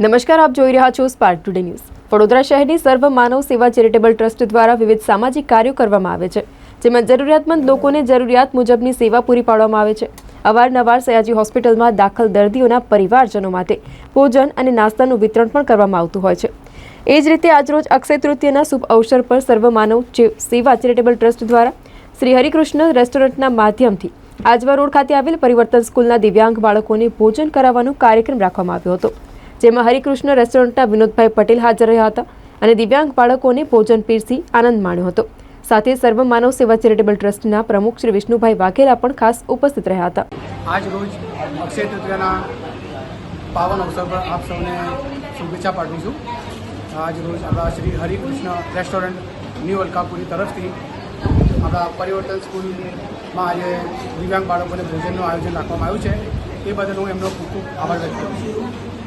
નમસ્કાર, આપ જોઈ રહ્યા છો સ્પાર્ક ટુડે ન્યૂઝ વડોદરા શહેરની સર્વ માનવ સેવા ચેરિટેબલ ટ્રસ્ટ દ્વારા વિવિધ સામાજિક કાર્યો કરવામાં આવે છે, જેમાં જરૂરિયાતમંદ લોકોને જરૂરિયાત મુજબની સેવા પૂરી પાડવામાં આવે છે. અવારનવાર સયાજી હોસ્પિટલમાં દાખલ દર્દીઓના પરિવારજનો માટે ભોજન અને નાસ્તાનું વિતરણ પણ કરવામાં આવતું હોય છે. એ જ રીતે આજરોજ અક્ષય તૃતીયના શુભ અવસર પર સર્વ માનવ ચે- સેવા ચેરિટેબલ ટ્રસ્ટ દ્વારા શ્રી હરિકૃષ્ણ રેસ્ટોરન્ટના માધ્યમથી આજવા રોડ ખાતે આવેલ પરિવર્તન સ્કૂલના દિવ્યાંગ બાળકોને ભોજન કરાવવાનો કાર્યક્રમ રાખવામાં આવ્યો હતો. જેમાં હરિકૃષ્ણ રેસ્ટોરન્ટના વિનોદભાઈ પટેલ હાજર રહ્યા હતા અને દિવ્યાંગ બાળકોને ભોજન પીરસી આનંદ માણ્યો હતો. સાથે સર્વ માનવ સેવા ચેરિટેબલ ટ્રસ્ટના પ્રમુખ શ્રી વિષ્ણુભાઈ વાઘેલા પણ ખાસ ઉપસ્થિત રહ્યા હતા. આજ રોજ અક્ષય તૃતીયાના પાવન અવસર પર આપ સૌને શુભેચ્છા પાઠવું છું. આજ રોજ આપણા શ્રી હરિકૃષ્ણ રેસ્ટોરન્ટ ન્યૂ અલકાપુરી તરફથી આપણા પરિવર્તન સ્કૂલમાં આજે દિવ્યાંગ બાળકોને ભોજનનું આયોજન રાખવામાં આવ્યું છે. એ બદલ હું એમનો ખૂબ ખૂબ આભાર વ્યક્ત કરું છું.